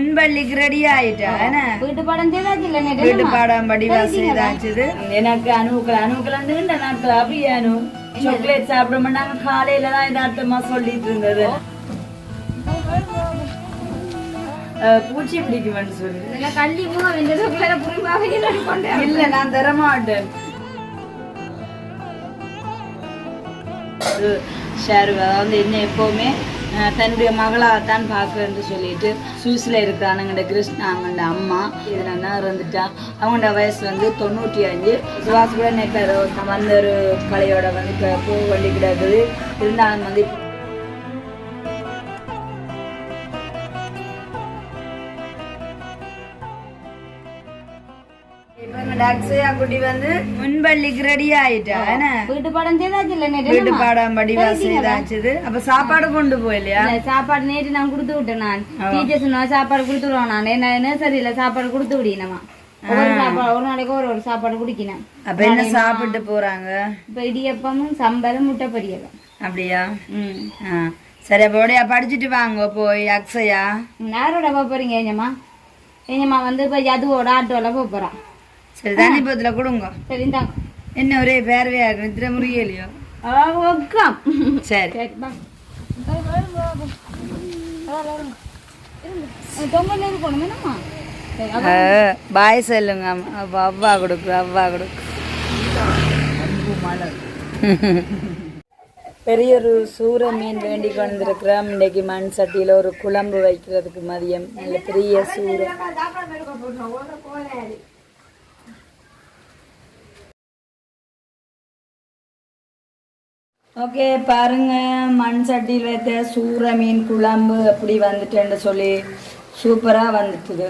முன்பள்ளிக்கு ready ஆயிட்டா வீட்டு பாடம் செய்தாச்சு இல்ல நேற்று வீட்டு? பாடம் செய்தாச்சுது எனக்கு அணுக்கள் அணுக்கள் நீண்ட நாட்கள் அப்படியே அனு சாக்லேட் சாப்பிட மாட்டாங்க காலையில தான் இதார்த்தமா சொல்லிட்டு இருந்தது பூச்சி பிடிக்குமென்னு சொல்லி கள்ளி கொண்டு இல்ல நான் தர மாட்டேன் ஷேரு அதாவது என்ன எப்பவுமே அஹ், தன்னுடைய மகளாகத்தான் பார்க்கன்னு சொல்லிட்டு சுவிஸில் இருக்கிறானுங்கண்ட கிருஷ்ணாங்கண்ட அம்மா இதில் தான் அவங்களோட வயசு வந்து தொண்ணூற்றி அஞ்சு. சுவாஸ் கூட நேற்று வந்த ஒரு கலையோட வந்து இப்போ பூ வள்ளி கிடக்குது. இருந்தாலும் வந்து அக்ஷயா குட்டி வந்து முன்பள்ளிக்கு ரெடி ஆயிட்டா வீட்டு பாடம் செய்தாச்சு இல்ல நேற்று வீட்டு? பாடம் அப்ப சாப்பாடு கொண்டு போயிலையா சாப்பாடு நேற்று நான் கொடுத்து விட்டேன் நான் டீச்சர் சொன்னா சாப்பாடு கொடுத்து விடுவோம் நான் என்ன நர்சரியில சாப்பாடு கொடுத்து விடினமா ஒரு சாப்பாடு ஒரு நாளைக்கு ஒரு ஒரு சாப்பாடு குடிக்கினேன் அப்ப என்ன சாப்பிட்டு போறாங்க இப்ப இடியப்பமும் சம்பலும் முட்டை பொரியலும் அப்படியா ம். சரி அப்ப படிச்சுட்டு வாங்க போய் அக்ஷயா யாரோட போறீங்க ஏஞ்சம்மா ஏஞ்சம்மா வந்து இப்ப யதுவோட ஆட்டோல போக போறா சரி தண்ணி பத்துல கொடுங்க. சரி என்ன ஒரே பேர்வையா இருக்கு நித்திர சரி. பாய் சொல்லுங்க அப்ப அவ்வா கொடுக்கு அவ்வா கொடுக்கு. பெரிய ஒரு சூற மீன் வேண்டி கொண்டிருக்கிறோம். இன்னைக்கு மண் சட்டியில ஒரு குழம்பு வைக்கிறதுக்கு மதியம். நல்ல பெரிய சூறை ஓகே பாருங்க. மண் சட்டியில் வைத்த சூற மீன் குழம்பு அப்படி வந்துட்டேன்னு சொல்லி சூப்பராக வந்துட்டுது.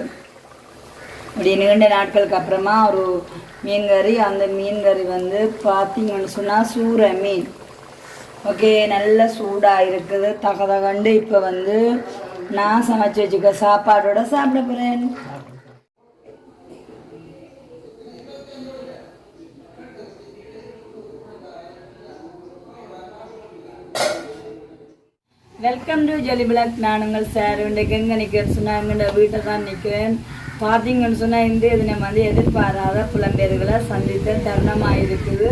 அப்படி நீண்ட நாட்களுக்கு அப்புறமா ஒரு மீன் கறி அந்த மீன் கறி வந்து பார்த்தீங்கன்னு சொன்னால் சூற மீன். ஓகே நல்ல சூடாக இருக்குது. தகதகண்டு இப்போ வந்து நான் சமைச்சு வச்சுக்க சாப்பாடோட சாப்பிட போகிறேன் வெல்கம் டு ஜெலி பிளாக் நான் உங்கள் சார். இன்றைக்கு எங்கே நிற்கிறேன்னு சொன்னால் எங்கள்ட வீட்டை தான் நிற்கிறேன் பார்த்தீங்கன்னு சொன்னால் இந்த தினம் வந்து எதிர்பாராத புலம்பெயர்களை சந்தித்த தருணமாக இருக்குது.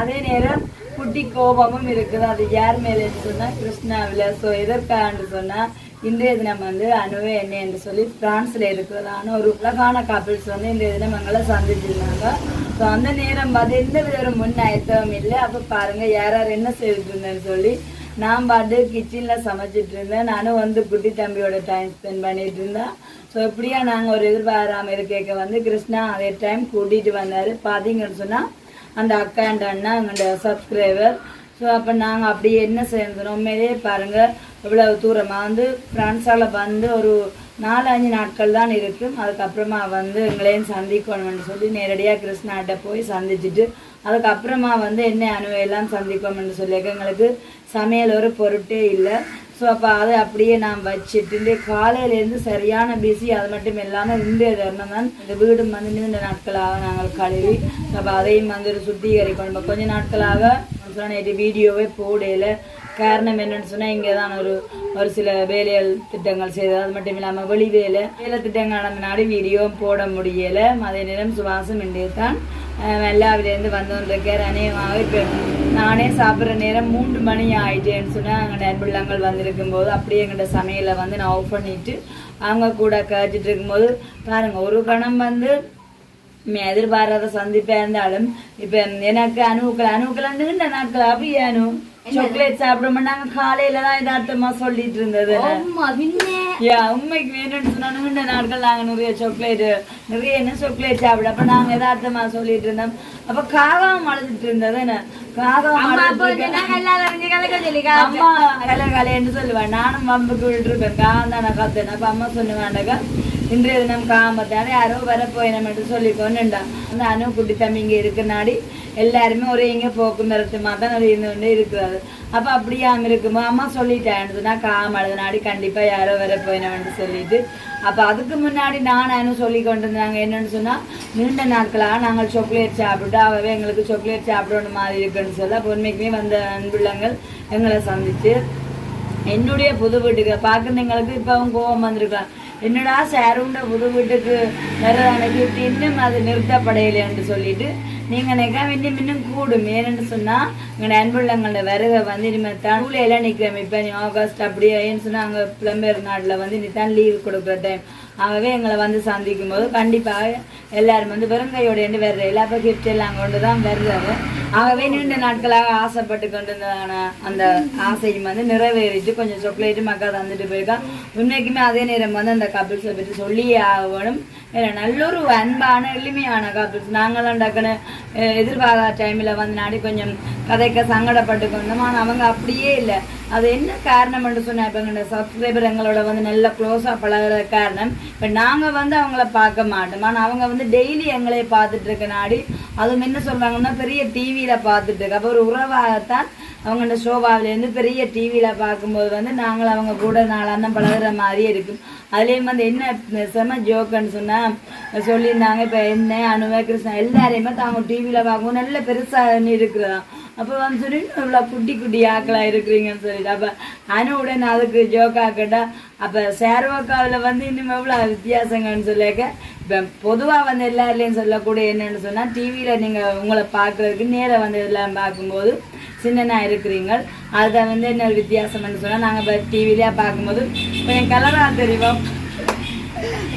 அதே நேரம் குட்டி கோபமும் இருக்குது. அது யார் மேலேன்னு சொன்னால் கிருஷ்ணாவில். ஸோ எதற்கான்னு சொன்னால் இன்றைய தினம் வந்து அணுவே என்ன என்று சொல்லி பிரான்ஸில் இருக்கிறதான ஒரு உலகான கப்பிள்ஸ் வந்து இன்றைய தினம் எங்களை சந்திச்சிருந்தாங்க. ஸோ அந்த நேரம் பார்த்து எந்த வித ஒரு முன் ஆயத்தமும் இல்லை. அப்போ பாருங்கள் யார் யார் என்ன செய்துட்டு இருந்தேன்னு சொல்லி நான் பாட்டு கிச்சனில் சமைச்சிட்டு இருந்தேன். நானும் வந்து குட்டி தம்பியோட டைம் ஸ்பெண்ட் பண்ணிட்டு இருந்தேன். ஸோ இப்படியா நாங்கள் ஒரு எதிர்பாராம இருக்க வந்து கிருஷ்ணா அதே டைம் கூட்டிகிட்டு வந்தார். பார்த்தீங்கன்னு சொன்னால் அந்த அக்கா அண்ட் அண்ணா எங்களோட சப்ஸ்கிரைபர் ஸோ அப்போ நாங்கள் அப்படியே என்ன செய்யணும் உண்மையிலே பாருங்கள் இவ்வளவு தூரமாக வந்து ஃப்ரான்ஸால் வந்து ஒரு நாலு அஞ்சு நாட்கள் தான் இருக்கும். அதுக்கப்புறமா வந்து எங்களையும் சந்திக்கணும்னு சொல்லி நேரடியாக கிருஷ்ணாட்ட போய் சந்திச்சுட்டு அதுக்கப்புறமா வந்து என்ன அணுவையெல்லாம் சந்திக்கணும்னு சொல்லி எங்களுக்கு சமையல் ஒரு பொருட்டே இல்லை. ஸோ அப்போ அதை அப்படியே நான் வச்சுட்டு காலையிலேருந்து சரியான பிஸி அது மட்டும் இல்லாமல் இன்றைய தருணம் தான் இந்த வீடு வந்து நீண்ட நாட்களாக நாங்கள் கழுவி அப்போ அதையும் வந்து ஒரு சுத்திகரிக்கணும். கொஞ்சம் கொஞ்ச நாட்களாக சொன்ன நேற்று வீடியோவே போடையில காரணம் என்னன்னு சொன்னால் இங்கே தான் ஒரு ஒரு சில வேலைகள் திட்டங்கள் செய்தது அது மட்டும் இல்லாமல் வெளி வேலை. வேலை திட்டங்கள் நடந்தனாடி வீடியோவும் போட முடியலை. அதே நேரம் சுவாசம் இன்றைய தான் எல்லாவிலேருந்து வந்தோன்றிருக்கார் அநேகமாக இப்போ நானே சாப்பிட்ற நேரம் மூன்று மணி ஆயிட்டேன்னு சொன்னால் அங்கே நண்பிள்ளங்கள் வந்திருக்கும் போது அப்படியே எங்கள்கிட்ட சமையலை வந்து நான் ஆஃப் பண்ணிட்டு அவங்க கூட கழிச்சிட்டு இருக்கும்போது பாருங்கள் ஒரு கணம் வந்து எதிர்பாராத சந்திப்பா இருந்தாலும் இப்ப எனக்கு அணுக்கள் அணுக்கள் அந்த நாட்கள் அப்படியே அணு சாக்லேட் சாப்பிட மாட்டாங்க காலையில தான் இதார்த்தமா சொல்லிட்டு இருந்தது. யா உண்மைக்கு வேணும்னு சொன்னா நீண்ட நாட்கள் நாங்க நிறைய சாக்லேட் நிறைய என்ன சாக்லேட் சாப்பிட அப்ப நாங்க யதார்த்தமா சொல்லிட்டு இருந்தோம். அப்ப காகம் அழுதுட்டு இருந்தது காகம் அம்மா கலை கலைன்னு சொல்லுவேன். நானும் வம்புக்கு விட்டுருப்பேன் காம் தானே கத்துனேன் அப்ப அம்மா சொன்னுவாண்டக்கா இன்றைய தினம் காமத்தானே யாரோ வர என்று சொல்லி கொண்டுண்டா அந்த அணு குட்டி தம்பி இருக்க நாடி எல்லாருமே ஒரே இங்க போக்கு மரத்துமா தான் இருந்து கொண்டே இருக்கிறாரு. அப்ப அப்படியாம இருக்குமோ அம்மா சொல்லிட்டேன் சொன்னா காம் அழுதுனாடி கண்டிப்பா யாரோ வர சொல்லிட்டு. அப்ப அதுக்கு முன்னாடி நான் அனு சொல்லி கொண்டு இருந்தாங்க என்னன்னு சொன்னா நீண்ட நாட்களாக நாங்கள் சாக்லேட் சாப்பிட்டு அவவே எங்களுக்கு சாக்லேட் சாப்பிடணும் மாதிரி இருக்குன்னு சொல்லி. அப்போ உண்மைக்குமே வந்த அன்புள்ளங்கள் எங்களை சந்திச்சு என்னுடைய புது வீட்டுக்கு பார்க்குறவங்களுக்கு இப்போ அவங்க கோவம் வந்திருக்கலாம். என்னடா சேருண்ட புது வீட்டுக்கு வர்றதான? கிஃப்ட் இன்னும் அது நிறுத்தப்படையிலேன்னு சொல்லிட்டு நீங்கள் நினைக்காம இன்னும் இன்னும் கூடும். ஏன்னு சொன்னால் எங்கள் அன்புள்ளங்களோட வருகை வந்து இனிமேல் தான் ஊழியெல்லாம் நிற்கிறோம் இப்போ நீ ஆகஸ்ட் அப்படியே ஏன்னு சொன்னால் அங்கே புலம்பெயர் நாட்டில் வந்து நீ தான் லீவ் கொடுக்குற டைம் ஆகவே எங்களை வந்து சந்திக்கும் போது கண்டிப்பாக எல்லாரும் வந்து வெறுங்கையோட இருந்து வர்ற எல்லா கிஃப்ட் எல்லாம் கொண்டு தான் வர்றாரு ஆகவே நீண்ட நாட்களாக ஆசைப்பட்டு கொண்டிருந்ததான அந்த ஆசையும் வந்து நிறைவேறிட்டு கொஞ்சம் சாக்லேட்டு மக்கள் தந்துட்டு போயிருக்கான் உண்மைக்குமே அதே நேரம் வந்து அந்த கப்பிள்ஸை பற்றி சொல்லியே ஆகணும். இல்லை நல்ல ஒரு அன்பான எளிமையான கப்பிள்ஸ் நாங்களாம் டக்குன்னு எதிர்பார்க்காத டைமில் வந்து நாடி கொஞ்சம் கதைக்க சங்கடப்பட்டு கொண்டோம் ஆனால் அவங்க அப்படியே இல்லை அது என்ன காரணம் என்று சொன்னால் இப்போ எங்களோட சப்ஸ்கிரைபர் எங்களோட வந்து நல்ல க்ளோஸாக பழகுற காரணம் இப்போ நாங்கள் வந்து அவங்கள பார்க்க மாட்டோம் ஆனால் அவங்க வந்து டெய்லி எங்களை பார்த்துட்டு இருக்க நாடி அதுவும் என்ன சொல்கிறாங்கன்னா பெரிய டிவியில் பார்த்துட்டு இருக்கு அப்போ ஒரு உறவாகத்தான் அவங்களோட ஷோபாவிலேருந்து பெரிய டிவியில் பார்க்கும்போது வந்து நாங்கள் அவங்க கூட நாளாந்தான் பழகுற மாதிரியே இருக்கும். அதுலேயும் வந்து என்ன செம ஜோக்குன்னு சொன்னால் சொல்லியிருந்தாங்க இப்போ என்ன அனுவ கிருஷ்ணா எல்லாரையுமே தாங்க டிவியில் பார்க்கும்போது நல்ல பெருசாக இருக்கிறதா? அப்போ வந்து சொல்லி இவ்வளோ குட்டி குட்டி ஆக்களாக இருக்கிறீங்கன்னு சொல்லிட்டு. அப்போ அனு உடனே அதுக்கு ஜோக்கா கேட்டால் அப்போ சேர்வக்காவில் வந்து இன்னும் எவ்வளோ வித்தியாசங்கன்னு சொல்லியிருக்க இப்போ பொதுவாக வந்து எல்லாருலேயும் சொல்லக்கூடிய என்னன்னு சொன்னால் டிவியில் நீங்கள் உங்களை பார்க்குறதுக்கு நேராக வந்து எல்லாம் பார்க்கும்போது சின்னனா இருக்கிறீங்க. அதை வந்து என்ன வித்தியாசம்னு சொன்னால் நாங்கள் இப்போ டிவிலேயே பார்க்கும்போது கொஞ்சம் கலராக தெரியும்.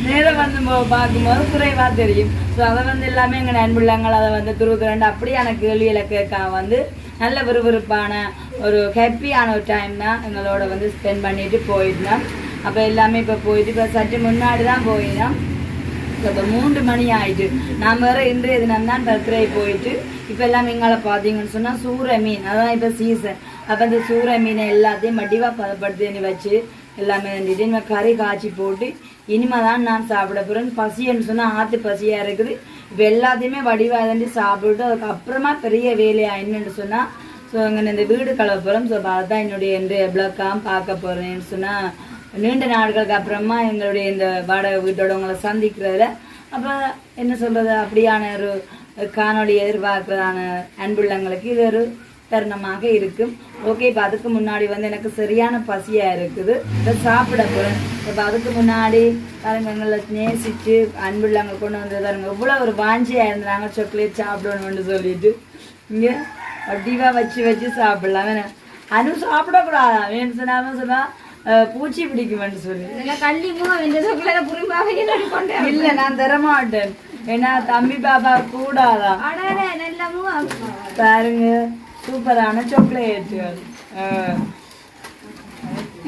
நேரம் வந்து பார்க்கும்போது குறைவாக தெரியும். ஸோ அதை வந்து எல்லாமே எங்கள் நண்புள்ளங்கள் அதை வந்து துருக்குறண்டு அப்படியான கேள்விகளை கேட்க வந்து நல்ல விறுவிறுப்பான ஒரு ஹாப்பியான ஒரு டைம் தான் எங்களோட வந்து ஸ்பெண்ட் பண்ணிட்டு போயிருந்தோம் அப்போ எல்லாமே இப்போ போயிட்டு இப்போ சற்று முன்னாடி தான் போயிருந்தோம் இப்போ மூன்று மணி ஆயிட்டு. நான் வேற இன்றைய தினம் தான் பர்த்டே போயிட்டு இப்போ எல்லாம் எங்களை பார்த்தீங்கன்னு சொன்னால் சூற மீன். அதான் இப்போ சீசன் அப்போ இந்த சூற மீனை எல்லாத்தையும் மடிவாக பதப்படுத்தி வச்சு எல்லாமே வந்துட்டு இனிமேல் கறி காய்ச்சி போட்டு இனிமே தான் நான் சாப்பிட போகிறேன் பசின்னு சொன்னால் ஆற்று பசியாக இருக்குது. இப்போ எல்லாத்தையுமே வடிவாக தாண்டி சாப்பிட்டு அதுக்கப்புறமா பெரிய வேலையாக என்னன்னு சொன்னால் ஸோ அங்கே இந்த வீடு கலவ போகிறோம் ஸோ அதுதான் என்னுடைய இன்றைய எவ்வளோக்காம் பார்க்க போகிறேன்னு சொன்னால் நீண்ட நாட்களுக்கு அப்புறமா எங்களுடைய இந்த வாடகை வீட்டோட உங்களை சந்திக்கிறதுல அப்போ என்ன சொல்கிறது அப்படியான ஒரு காணொளி எதிர்பார்க்கிறதான அன்புள்ளங்களுக்கு இது ஒரு தருணமாக இருக்கும். ஓகே இப்போ அதுக்கு முன்னாடி வந்து எனக்கு சரியான பசியாக இருக்குது. இப்போ சாப்பிட போகிறேன் இப்போ அதுக்கு முன்னாடி பாருங்க எங்களை நேசித்து அன்புள்ளவங்க கொண்டு வந்து பாருங்க இவ்வளோ ஒரு வாஞ்சியாக இருந்தாங்க சாக்லேட் சாப்பிடணும்னு சொல்லிட்டு. இங்கே அப்படிவா வச்சு வச்சு சாப்பிடலாம். வேணும் அனு சாப்பிடக்கூடாது? வேணும் சொன்னாலும் சொன்னால் பூச்சி பிடிக்குமென்னு சொல்லி. கள்ளி இல்ல நான் தரமாட்டேன். ஏன்னா தம்பி பாப்பா கூடாதா? அடடே நல்ல முகம் பாருங்க சூப்பரான சாக்லேட்டுகள்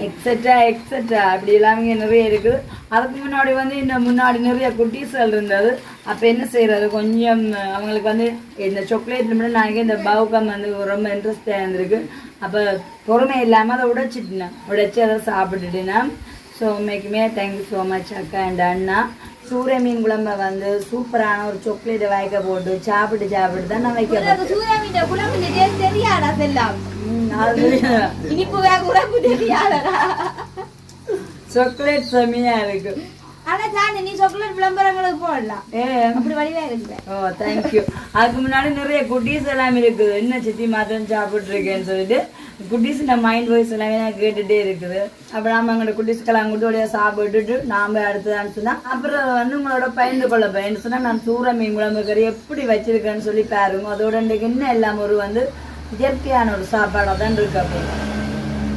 எக்ஸட்ரா எக்ஸட்ரா அப்படி எல்லாம் நிறைய இருக்குது. அதுக்கு முன்னாடி வந்து இந்த முன்னாடி நிறைய குட்டீஸ்கள் இருந்தது. அப்போ என்ன செய்யறது? கொஞ்சம் அவங்களுக்கு வந்து இந்த சாக்லேட்ல மட்டும் நான் இந்த பவுக்கம் வந்து ரொம்ப இன்ட்ரெஸ்டாக இருந்திருக்கு. அப்போ பொறுமை இல்லாமல் அதை உடைச்சிட்டேன். உடைச்சி அதை சாப்பிட்டுட்டேன். ஸோ உண்மைக்குமே தேங்க்யூ ஸோ மச் அக்கா அண்ட் அண்ணா. சூரிய மீன் குழம்ப வந்து சூப்பரான ஒரு சாக்லேட்டை வாய்க்க போட்டு சாப்பிட்டு சாப்பிட்டு தான் நான் வைக்க போறேன். சூரியமிட்ட குழம்பு தெரியாதா செல்லாம் இனிப்பு வேக உறப்பு தெரியாதடா சாக்லேட் செம்மையா இருக்கு ஆனா சாணி நீ சாக்லேட் விளம்பரங்களுக்கு போடலாம் ஏ அப்படி வடிவா இருக்குல்ல ஓ தேங்க்யூ அதுக்கு முன்னாடி நிறைய குட்டீஸ் எல்லாம் இருக்குது என்ன சித்தி மாத்திரம் சாப்பிட்டு இருக்கேன்னு சொல்லிட்டு குட்டீஸ் இந்த மைண்ட் வாய்ஸ் எல்லாமே நான் கேட்டுட்டே இருக்குது அப்போ நாம எங்களோட குட்டீஸ்க்கெல்லாம் குட்டியோடைய சாப்பிட்டுட்டு நாம அடுத்ததான்னு சொன்னா அப்புறம் வந்து உங்களோட பயந்து கொள்ள பயந்து சொன்னா நான் சூற மீன் குழம்பு கறி எப்படி வச்சிருக்கேன்னு சொல்லி பாருங்க அதோட இன்றைக்கு இன்னும் எல்லாம் ஒரு வந்து இயற்கையான ஒரு சாப்பாடாக தான் இருக்கு அப்போ.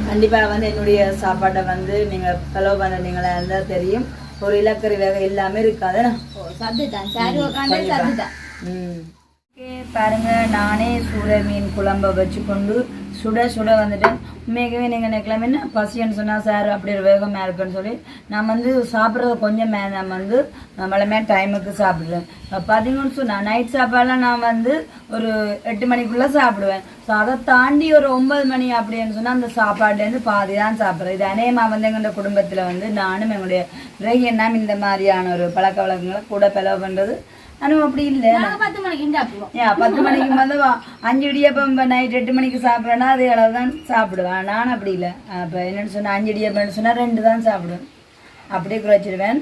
கண்டிப்பாக வந்து என்னுடைய சாப்பாட்டை வந்து நீங்கள் ஃபாலோ பண்ணுறீங்களா இருந்தால் தெரியும். ஒரு இலக்கறி வகை எல்லாமே இருக்காது. ஓ சத்துதான். சாரி உட்காந்து சத்துதான். ம். ஓகே நானே சூட மீன் குழம்ப வச்சு கொண்டு சுட சுட வந்துட்டேன். உண்மையாகவே நீங்கள் நினைக்கலாம் என்ன பசின்னு சொன்னால் சார் அப்படி ஒரு வேகமாக இருக்குன்னு சொல்லி. நான் வந்து சாப்பிட்றது கொஞ்சம் மே நான் வந்து வளமையாக டைமுக்கு சாப்பிடுவேன் பார்த்தீங்கன்னு சொன்னால் நைட் சாப்பாடுலாம் நான் வந்து ஒரு எட்டு மணிக்குள்ளே சாப்பிடுவேன். ஸோ அதை தாண்டி ஒரு ஒன்பது மணி அப்படின்னு சொன்னால் அந்த சாப்பாடுலேருந்து பாதி தான் சாப்பிட்றேன். இது அநேகமாக வந்து எங்களோட குடும்பத்தில் வந்து நானும் எங்களுடைய ரேகியண்ணாம் இந்த மாதிரியான ஒரு பழக்க வழக்கங்களை கூட பிளவு பண்ணுறது ஆனால் அப்படி இல்லை. பத்து மணிக்கு பத்து மணிக்கு வந்து வா- அஞ்சு இடியப்பம் நைட் எட்டு மணிக்கு சாப்பிட்றேன்னா அதே அளவு தான் சாப்பிடுவேன் நான் அப்படி இல்லை. அப்போ என்னென்னு சொன்னால் அஞ்சு இடியப்பம்னு சொன்னால் ரெண்டு தான் சாப்பிடுவேன். அப்படியே குறைச்சிடுவேன்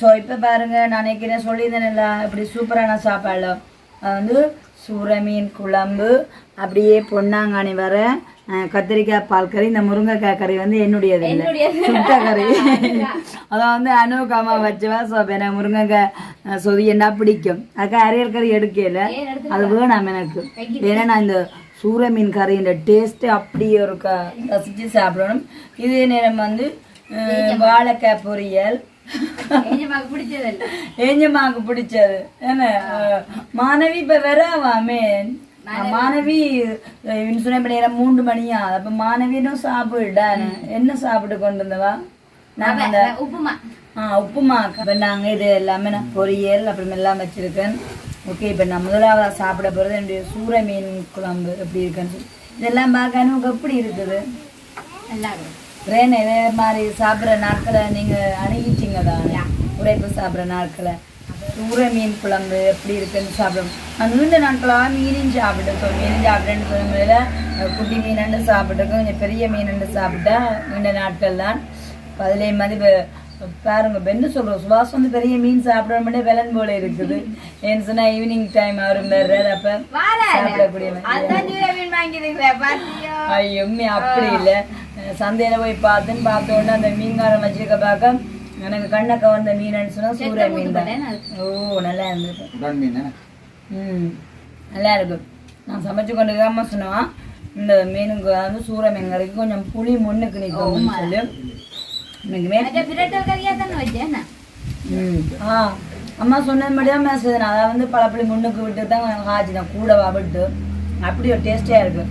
ஸோ இப்போ பாருங்க நான் நினைக்கிறேன் சொல்லியிருந்தேன்ல இப்படி சூப்பரான சாப்பாடு அது வந்து சூற மீன் குழம்பு அப்படியே பொன்னாங்கானி வர கத்திரிக்காய் பால் கறி இந்த முருங்கைக்காய் கறி வந்து என்னுடையது இல்லை. சுட்ட கறி. அதான் வந்து அனுகாமா வச்சுவா ஸோ எனக்கு முருங்கைக்காய் அஹ், சொதியண்டா பிடிக்கும். அதுக்கு அரியல் கறி எடுக்கல. அது வேணாம் எனக்கு. ஏன்னா நான் இந்த சூற மீன் கறின்ற டேஸ்ட்டு அப்படியே ஒரு க ரசித்து சாப்பிடணும். இதே நேரம் வந்து வாழைக்காய் பொரியல் ஏஞ்சம்மாக்கு பிடிச்சது. என்ன மாணவி இப்ப வரவாமே. மாணவி. இப்ப நேரம் மூன்று மணியா. அப்ப மாணவியும் சாப்பிடுடா என்ன சாப்பிட்டு கொண்டு வந்தவா அந்த உப்புமா. ஆ உப்புமா. அப்ப நாங்க இது எல்லாமே நான் பொரியல் அப்புறம் எல்லாம் வச்சிருக்கேன். ஓகே இப்ப நான் முதலாவது சாப்பிட போறது என்னுடைய சூற மீன் குழம்பு எப்படி இருக்குன்னு சொல்லி. இதெல்லாம் பார்க்க எனக்கு எப்படி இருக்குது? நல்லா இருக்கும் ரேன் இதே மாதிரி சாப்பிட்ற நாட்களை நீங்க அணுகிட்டீங்க தானே உரைப்பு சாப்பிட்ற நாட்களை. சூற மீன் குழம்பு எப்படி இருக்குன்னு சாப்பிடும். நான் நீண்ட நாட்களாக மீனும் சாப்பிட்டேன் ஸோ மீன் சாப்பிட்டேன்னு சொல்லும்போது குட்டி மீனண்டு சாப்பிட்டுருக்கோம் கொஞ்சம் பெரிய மீனண்டு சாப்பிட்டா நீண்ட நாட்கள் தான். அதுலேயே மாதிரி பாருங்க என்ன சொல்றோம் சுபாஷ் வந்து பெரிய மீன் சாப்பிட விலன் போல இருக்குது. ஏன்னு சொன்னா ஈவினிங் டைம் அவரும் வர்றாரு அப்ப சாப்பிடக்கூடிய ஐயோ அப்படி இல்லை. சந்தையில போய் பார்த்துன்னு பார்த்த உடனே அந்த மீன்காரம் வச்சிருக்க பார்க்க எனக்கு கண்ணை கவர்ந்த மீன் சொன்னா சூரிய மீன் தான். ஓ நல்லா என்ன? ம் நல்லா இருக்கு. நான் சமைச்சு கொண்டு இருக்காம சொன்னோம் இந்த மீனுக்கு வந்து சூற மீன் கறிக்கு கொஞ்சம் புளி முன்னுக்கு நிற்கும் சொல்லி. அம்மா சொன்னது மட்டும் தான் நான் அதை வந்து பழப்பள்ளி முன்னுக்கு விட்டு தான் காய்ச்சி நான் கூடவா விட்டு அப்படி ஒரு டேஸ்டியாக இருக்கு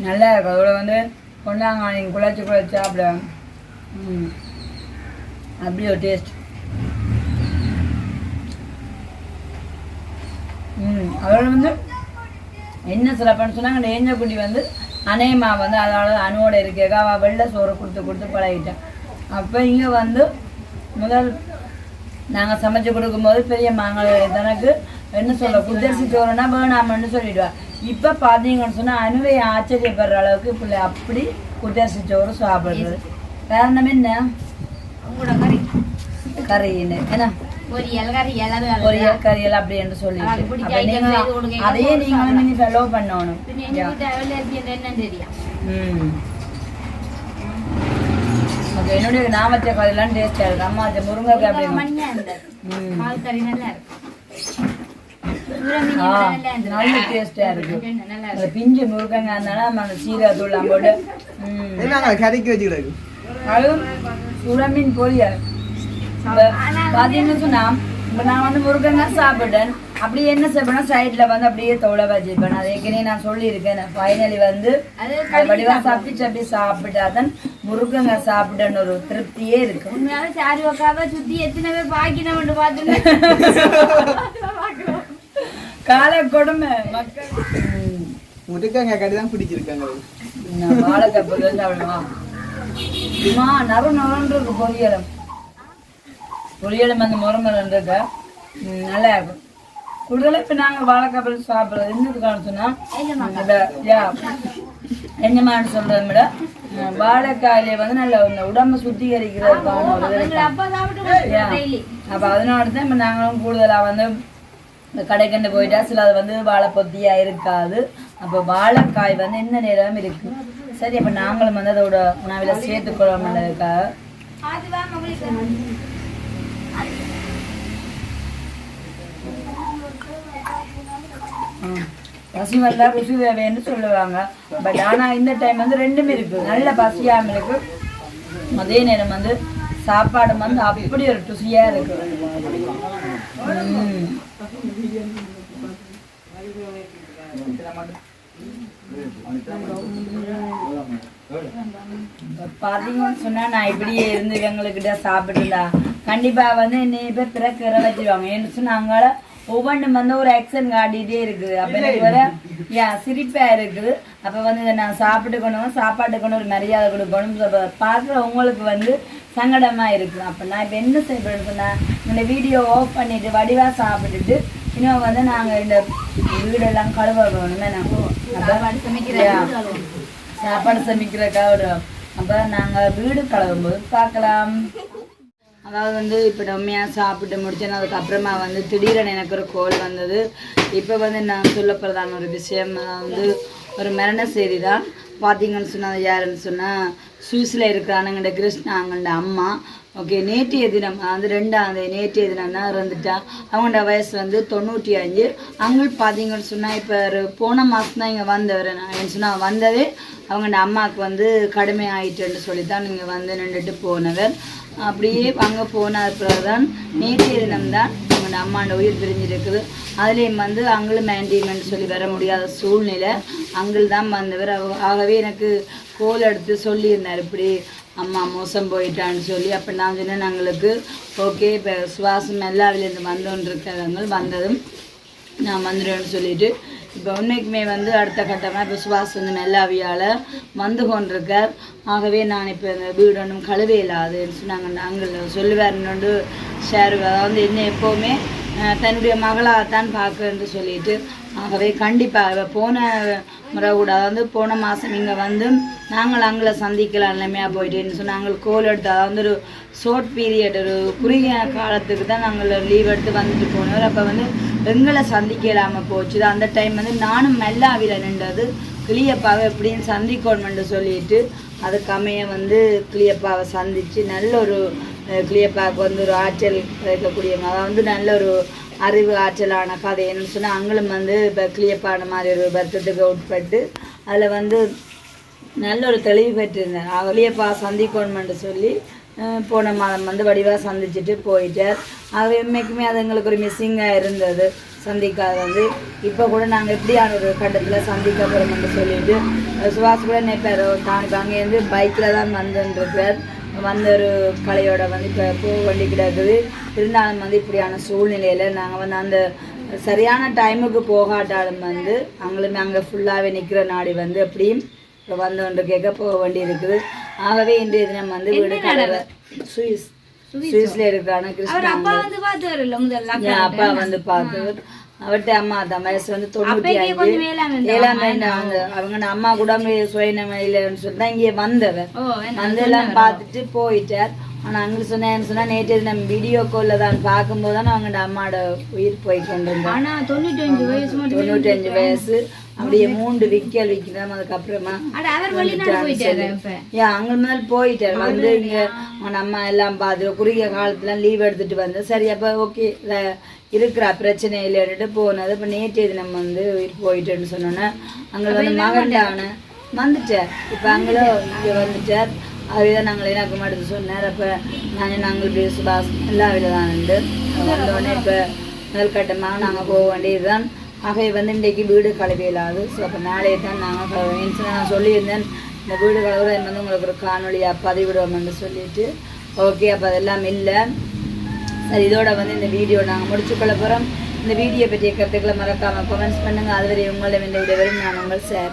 நல்லா இருக்கும் அதோட வந்து கொண்டாங்க நீங்கள் குழச்சி குழச்சி சாப்பிட ம் அப்படி ஒரு டேஸ்ட் ம் அதோட வந்து என்ன சிறப்புன்னு சொன்னாங்க ஏஞ்ச குட்டி வந்து அநேமா வந்து அதோட அணுவோட இருக்கேக்கா அவள் வெள்ளை சோறு கொடுத்து கொடுத்து பழகிட்டேன் அப்போ இங்கே வந்து முதல் நாங்கள் சமைச்சு கொடுக்கும்போது பெரிய மாங்காய் தனக்கு என்ன சொல்ல குத்தரிசி சோறுனா வேணாமன்னு சொல்லிடுவா. இப்போ பார்த்தீங்கன்னு சொன்னால் அணுவை ஆச்சரியப்படுற அளவுக்கு பிள்ளை அப்படி குத்தரிசி சோறு சாப்பிடுறது. காரணம் என்ன? கறி. கறின்னு. என்ன? பொரியல் கறியல் அப்படி என்று சொல்லிட்டு. அதையே நீங்களும் நீங்க ஃபாலோ பண்ணணும். என்னுடைய நான் வச்ச கறியெல்லாம் டேஸ்டாக இருக்கு. அம்மா முருங்கைக்காய் அப்படி நல்லா சூர டேஸ்டாக இருக்கு. பிஞ்சு முருங்கைங்க இருந்தாலும் போட்டு ம். என்னங்க கறிக்கு அதுவும் பொரியல் இப்ப பாத்தீங்கன்னு சொன்னா இப்ப நான் வந்து முருகங்காய் சாப்பிட்டேன் அப்படியே என்ன சாப்பிடணும் சைட்ல வந்து அப்படியே தோலை வச்சிருப்பேன் அது ஏற்கனவே நான் சொல்லியிருக்கேன். ஃபைனலி வந்து அது அது வடிவா சாப்பிட்டு அப்படி சாப்பிட்டாதான் முருகங்காய் சாப்பிட்டேன்னு ஒரு திருப்தியே இருக்கு. உண்மையாவே சாரி உக்காவ சுத்தி எத்தனை பேர் பாக்கினவன் பார்த்துன்னு கால கொடுமை. மக்கள். ம். முருக்கங்க கறி தான் பிடிச்சிருக்காங்க. நான் வாழைக்காய் பொரியல் சாப்பிடுவான். அம்மா நறு இருக்கு பொரியலும் பொரியலும் அந்த முரமரம் இருக்கு ம், நல்லா இருக்கும். கூடுதலாக இப்போ நாங்கள் வாழைக்காய் பொரியல் சாப்பிட்றது என்னதுக்கான சொன்னால் என்னமான்னு சொல்கிறத விட வாழைக்காயிலே வந்து நல்ல இந்த உடம்பு சுத்திகரிக்கிறதுக்கான. அப்பா அதனால தான் இப்போ நாங்களும் கூடுதலாக வந்து இந்த கடைக்கண்டு போயிட்டா சில அது வந்து வாழைப்பொத்தியா இருக்காது. அப்போ வாழைக்காய் வந்து என்ன நேரம் இருக்கு. சரி அப்போ நாங்களும் வந்து அதோட உணவில் சேர்த்துக்கொள்ளணுன்றதுக்காக பசி வந்தா ருசி தேவைன்னு சொல்லுவாங்க. பட் ஆனா இந்த டைம் வந்து ரெண்டுமே இருக்கு. நல்ல பசியாம இருக்கு. அதே நேரம் வந்து சாப்பாடு வந்து அப்படி ஒரு ருசியா இருக்கு. ம். சொன்னால் பாத்தீங்கன்னு சொன்னா நான் இப்படியே இருந்து எங்களுக்கிட்ட சாப்பிட்டுருந்தா கண்டிப்பா வந்து என்னைய பேர் பிறகு வச்சிருவாங்க. ஏன்னு சொன்னா அவங்கள ஒவ்வொன்றும் வந்து ஒரு ஆக்ஷன் காட்டிகிட்டே இருக்குது அப்ப எனக்கு வர யா சிரிப்பா இருக்குது அப்ப வந்து இதை நான் சாப்பிட்டுக்கணும் சாப்பாட்டுக்கணும் ஒரு மரியாதை கொடுக்கணும் பார்க்குற உங்களுக்கு வந்து சங்கடமா இருக்கு அப்ப நான் இப்ப என்ன செய்யப்படுன்னு இந்த வீடியோ ஆஃப் பண்ணிட்டு வடிவா சாப்பிட்டுட்டு இன்னும் வந்து நாங்க இந்த வீடெல்லாம் கழுவ வேணும் என்ன சாப்பாடு சமைக்கிற Yeah. சாப்பாடு சமைக்கிறக்காக அப்போ நாங்கள் வீடு கழுவும்போது பார்க்கலாம். அதாவது வந்து இப்போ டொம்மையாக சாப்பிட்டு முடிச்சேன் அதுக்கப்புறமா வந்து திடீரென எனக்கு ஒரு கோல் வந்தது. இப்போ வந்து நான் சொல்லப்படுறதான ஒரு விஷயம் வந்து ஒரு மரண செய்தி தான் பார்த்தீங்கன்னு சொன்னால் யாருன்னு சொன்னால் சுவிஸில் கிருஷ்ணா கிருஷ்ணாங்கண்ட அம்மா. ஓகே நேற்றைய தினம் வந்து ரெண்டாம் தேதி நேற்றைய தினம்னா தான் இறந்துட்டா. அவங்களோட வயசு வந்து தொண்ணூற்றி அஞ்சு அங்கே பார்த்தீங்கன்னு சொன்னால் இப்போ ஒரு போன மாதம் தான் இங்கே வந்தவர். நான் சொன்னால் வந்ததே அவங்களோட அம்மாவுக்கு வந்து கடுமை ஆயிட்டுன்னு சொல்லி தான் நீங்கள் வந்து நின்றுட்டு போனவர். அப்படியே அங்கே போன பிறகுதான் நேற்றைய தினம்தான் அவங்களோட அம்மாண்ட உயிர் பிரிஞ்சிருக்குது. அதுலேயும் வந்து அங்களும் மேண்டிமெண்ட் சொல்லி வர முடியாத சூழ்நிலை. அங்கிள் தான் வந்தவர். ஆகவே எனக்கு கோல் எடுத்து சொல்லியிருந்தார். இப்படி அம்மா மோசம் போயிட்டான்னு சொல்லி. அப்போ நான் சொன்னேன் எங்களுக்கு ஓகே இப்போ சுவாசம் எல்லாவிலேருந்து வந்தோன்றிருக்கிறவங்க வந்ததும் நான் வந்துடுவேன்னு சொல்லிட்டு இப்போ உண்மைக்குமே வந்து அடுத்த கட்டமாக இப்போ சுபாஷ் வந்து மெல்லாவியால் வந்து கொண்டிருக்கார். ஆகவே நான் இப்போ இந்த வீடு ஒன்றும் கழுவே இல்லாதுன்னு சொன்னாங்க. நாங்கள் சொல்லுவாருன்னு ஷேர் அதாவது என்ன எப்போவுமே தன்னுடைய தன்னுடைய மகளாகத்தான் பார்க்கன்னு சொல்லிட்டு ஆகவே கண்டிப்பாக போன முறை கூட அதாவது போன மாதம் இங்கே வந்து நாங்கள் அங்கே சந்திக்கலாம் நிலைமையாக போயிட்டேன்னு சொன்னால் நாங்கள் கோல் எடுத்து அதாவது ஒரு ஷார்ட் பீரியட் ஒரு குறுகிய காலத்துக்கு தான் நாங்கள் லீவ் எடுத்து வந்துட்டு போனோம். அப்போ வந்து எங்களை சந்திக்க இல்லாமல் போச்சு அந்த டைம் வந்து நானும் மெல்லாவில் நின்றது கிளியப்பாவை எப்படின்னு சந்திக்கணும்னு சொல்லிட்டு அது கம்மியை வந்து கிளியப்பாவை சந்தித்து நல்ல ஒரு கிளியப்பாவுக்கு வந்து ஒரு ஆற்றல் கிடைக்கக்கூடிய அதாவது வந்து நல்ல ஒரு அறிவு ஆற்றலான கதை என்னன்னு சொன்னால் அவங்களும் வந்து இப்போ கிளியப்பான மாதிரி ஒரு வருத்தத்துக்கு உட்பட்டு அதில் வந்து நல்ல ஒரு தெளிவு பெற்றிருந்தார் அவளியப்பா சந்திக்கணுமென்று சொல்லி போன மாதம் வந்து வடிவாக சந்திச்சுட்டு போயிட்டார். அது என்றைக்குமே அது எங்களுக்கு ஒரு மிஸ்ஸிங்காக இருந்தது சந்திக்காத வந்து இப்போ கூட நாங்கள் எப்படியான ஒரு கட்டத்தில் சந்திக்க போகிறோம்னு சொல்லிட்டு அஹ், சுபாஷ் கூட நினைப்பார் தான் அங்கேருந்து பைக்கில் தான் வந்துருக்கார் வந்த ஒரு கலையோட வந்து இப்போ போக வேண்டி கிடக்குது இருந்தாலும் வந்து இப்படியான சூழ்நிலையில் நாங்கள் வந்து அந்த சரியான டைமுக்கு போகாட்டாலும் வந்து அவங்களுமே அங்கே ஃபுல்லாகவே நிற்கிற நாடி வந்து அப்படியும் இப்போ வந்து ஒன்று கேட்க போக வேண்டி இருக்குது. ஆகவே இன்றைய தினம் வந்து வீடு கலவை சுவிஸ் சுவிஸ்ல இருக்கிறான அவர் கிருஷ்ணா அப்பா வந்து அப்பா பார்த்தவர். அவர்கிட்ட அம்மா தான் வயசு வந்து தொண்ணூற்றி ஏழாம் அந்த அவங்க அம்மா கூட சுயநமையிலன்னு சொல்லி தான் இங்கே வந்தவர் வந்து எல்லாம் பார்த்துட்டு போயிட்டார். ஆனால் அங்கே சொன்னேன்னு சொன்னால் நேற்று நம்ம வீடியோ காலில் தான் பார்க்கும்போது தான் அவங்க அம்மாவோட உயிர் போய் கொண்டு வந்தோம் ஆனா தொண்ணூற்றி அஞ்சு வயசு மட்டும் தொண்ணூற்றஞ்சு வயசு. அப்படியே மூன்று விக்கல் விற்கிறோம் அதுக்கப்புறமா ஏன் அங்க மேல் போயிட்டார். வந்து இங்க அம்மா எல்லாம் பார்த்து குறுகிய காலத்துல லீவ் எடுத்துட்டு வந்து சரி அப்ப ஓகே இருக்கிறா பிரச்சனை இல்லைன்னுட்டு போனது. இப்போ நேற்றைய தினம் வந்து உயிர் போயிட்டேன்னு சொன்னோன்னே அங்கே வந்து மகன் தானே வந்துட்டார் இப்போ அங்களும் இங்கே வந்துட்டார் அதுதான் நாங்கள் எனக்கு மட்டும் சொன்னார். அப்போ நாங்கள் நாங்கள் இப்படி சுபாஷ் எல்லா வித தான் உண்டு வந்தோடனே இப்போ முதல் கட்டமாக நாங்கள் போக வேண்டியதுதான். ஆகவே வந்து இன்றைக்கு வீடு கழுவி இல்லாது ஸோ அப்போ நாளையே தான் நாங்கள் கழுவேன்னு நான் சொல்லியிருந்தேன் இந்த வீடு கழுவுறது வந்து உங்களுக்கு ஒரு காணொலியாக பதிவிடுவோம்னு சொல்லிட்டு. ஓகே அப்போ அதெல்லாம் இல்லை. சரி இதோட வந்து இந்த வீடியோ நாங்கள் முடிச்சுக்கொள்ள போகிறோம் இந்த வீடியோ பற்றிய கருத்துக்களை மறக்காமல் கமெண்ட்ஸ் பண்ணுங்கள் அதுவரை உங்களிடம் இந்த விட வரும் நான் உங்கள் சார்.